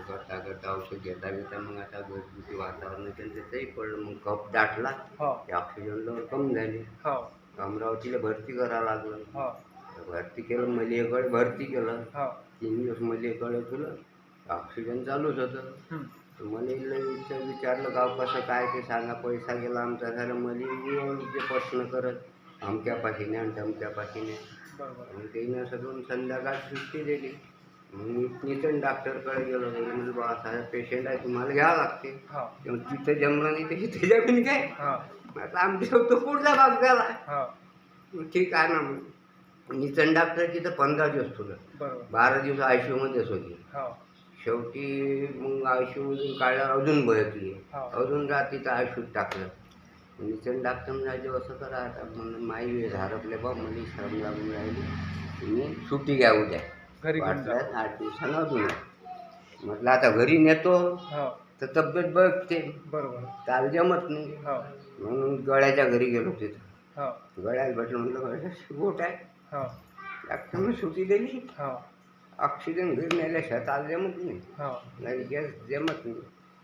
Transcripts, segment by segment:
करता करता औषध घेता घेता मग आता घरगुती वातावरण त्याचंही पडलं. मग कप दाटला हो. ऑक्सिजन लेवल कमी झाली. हो. अमरावतीला भरती करावं लागलं. हो. भरती केलं मलियाकडे भरती केलं. हो. तीन दिवस मलियाकडे तुला ऑक्सिजन चालूच होतं. हम्म. तर मला इथलं विचार विचारलं गाव कसं काय ते सांगा. पैसा गेला आमचा झाला मला प्रश्न करत अमक्या पाठीने आणि तमक्या पाठीने. बरोबर. त्यानं सगळं संध्याकाळ सुट्टी दिली. मी नितीन डॉक्टरकडे गेलो म्हणजे बा असा पेशंट आहे तुम्हाला घ्यावं लागते. हो. तेव्हा तिथं जमलं नाही तर इथे जमीन काय आता आमच्या तो पुढचा भाग झाला. हो. ठीक आहे ना मग. नितीन डॉक्टर तिथं पंधरा दिवस तुला बारा दिवस आय सी यूमध्येच होती. हो. शेवटी मग आय सी यूमधून काढल्यावर अजून हो. अजून रात्रीचं आय सी टाकलं. नितीन डॉक्टर म्हणाले असं करा आता. म्हणून माई हरपले बा मला श्रम लागून राहिली तुम्ही सुट्टी घ्या उद्या. घरी घेऊन जा वाटल्यास आठ दिवसानं अजून या. म्हटलं आता घरी नेतो. हो. तर तब्येत बघते. बरोबर. काल जमत नाही. हो. म्हणून गळ्याच्या घरी गेलो तिथं हो. गळ्यात भेटलं म्हटलं गळ्यात बोट आहे. हो. डॉक्टरनं सुट्टी दिली. हो. ऑक्सिजन घरी नेल्या शेतात जमत नाही. हो. नाही गॅस जमत नाही.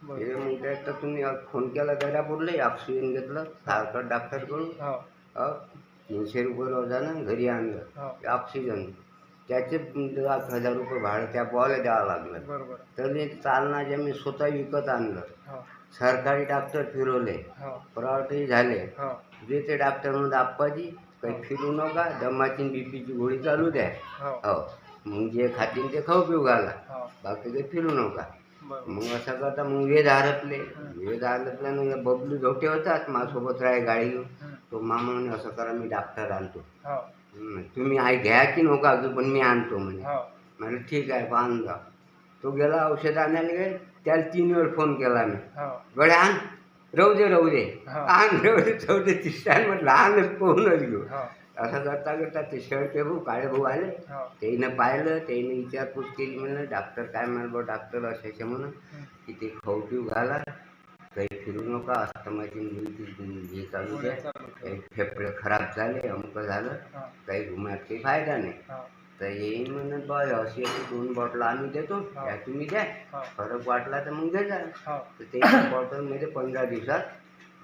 बरोबर. हे मग त्यात तर तुम्ही आज फोन केला त्याला बोलले ऑक्सिजन घेतलं सारखं डॉक्टरकडून. हो. अ, तीनशे रुपये रोजानं घरी आणलं. हो. ऑक्सिजन. त्याचे लाख हजार रुपये भाडं त्या बॉला द्यावं लागलं. बरोबर. तरी चालना जे मी स्वतः विकत आणलं. हो. सरकारी डॉक्टर फिरवले. हो. प्रायव्हेटही झाले. हो. जे ते डॉक्टर म्हणून आप्पाजी काही फिरू नका दमाची बीपीची गोळी चालू द्या. हो. मग जे खातील ते खाऊ पिऊ घाला. बाकी काही फिरू नका. मग असं करता मग वेद हरपले. वेद हरपल्यानं बबलू झोटे होतात माझ्यासोबत राही गाडी. तो मामा म्हणे असं करा मी डॉक्टर आणतो. तुम्ही आई घ्या की नका अजून पण मी आणतो म्हणे. हो. म्हणे ठीक आहे पाहून जा. तो गेला औषध आणायला गे त्याला तीन वेळ फोन केला मी. हो. गड्या आण. राहू दे राहू दे. हा. आण राहू दे राहू दे तिसऱ्या म्हटलं आणच पोहूनच घेऊ हो. असं करता करता ते शर्ट भाऊ काळे भाऊ आले. हो. त्यानं पाहिलं त्यानं विचारपूस केली म्हणलं डॉक्टर काय म्हणाल बा डॉक्टर असायचे म्हणून. की ते खाऊ पिऊ घाला. काही फिरू नका अस्तमाची मुलगी हे चालू द्या. काही फेफडे खराब झाले अमुक झालं काही घुमात काही फायदा नाही. तर येईन म्हणत बा अशी अशी दोन बॉटल आम्ही देतो. त्या तुम्ही द्या. फरक वाटला तर मग घे जा तर ते बॉटलमध्ये पंधरा दिवसात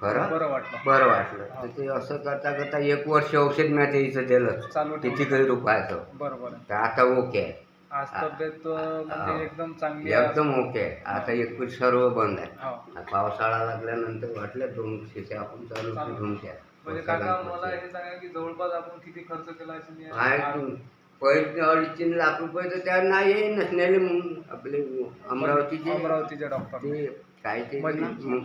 फरक बरं वाटलं. बरं वाटलं. तर ते असं करता करता एक वर्ष औषध मी त्याचं दिलं. किती काही रुपयाचं. बरोबर तर आता ओके आहे. आज तब्येत म्हणजे हा. एकदम चांगली आहे. एकदम ओके आहे. आता एक सर्व बंद आहे. हो. पावसाळा लागल्यानंतर वाटलं दोन शिशे आपण चालू चालू. घेऊन त्या म्हणजे काका मला हे सांगा की जवळपास आपण किती खर्च केला असेल या- पहिले अडीच तीन लाख रुपये तर त्या नाही येईन नसलेले मग आपले अमरावतीचे अमरावतीचे डॉक्टर ते काय ते मधी. ना, मग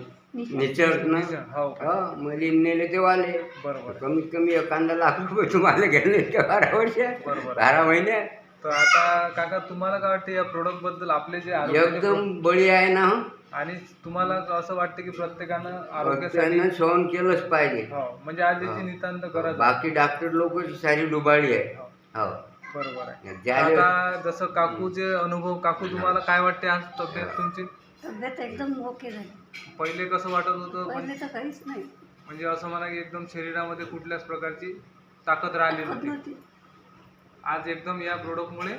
निचर ना? हो. हा मले नेले ते वाले. बरोबर. कमीत कमी एखादा लाख रुपये तुम्हाला गेले ते बारा वर्ष. बरोबर. बारा महिने. तर आता काका तुम्हाला काय वाटतं या प्रोडक्टबद्दल आपले जे आरोग्याचे एकदम बळी आहे ना pro- आणि तुम्हाला असं वाटतं की प्रत्येकानं आरोग्यासाठी त्यांना सहन केलंच पाहिजे. हो म्हणजे आज हा. नितांत आहे. बाकी डॉक्टर लोक सारी डुबाळी आहे. हो, हो. बरोबर आहे. ज्याले आता जसं काकूचे अनुभव काकू तुम्हाला काय वाटते आज तब्येत तुमची? तब्येत एकदम ओके झाली. पहिले कसं वाटत होतं? पण पहिले तर काहीच नाही. म्हणजे असं म्हणा की एकदम शरीरामध्ये कुठल्याच प्रकारची ताकद राहिली नव्हती. नव्हती. आज एकदम या प्रोडक्टमुळे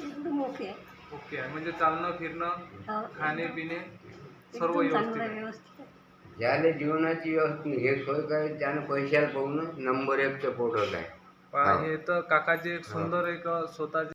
एकदम ओके आहे. ओके आहे. म्हणजे चालणं फिरणं हो, खाणे पिणे सर्व एकदम व्यवस्थित चांगलं आहे. व्यवस्थित आहे. ज्याले जीवनाची व्यवस्था हे सोय काय त्यानं पैशाला पाहून नंबर एकचं पोटच आहे. पण हे. तर काकाचे एक सुंदर एक स्वतःचे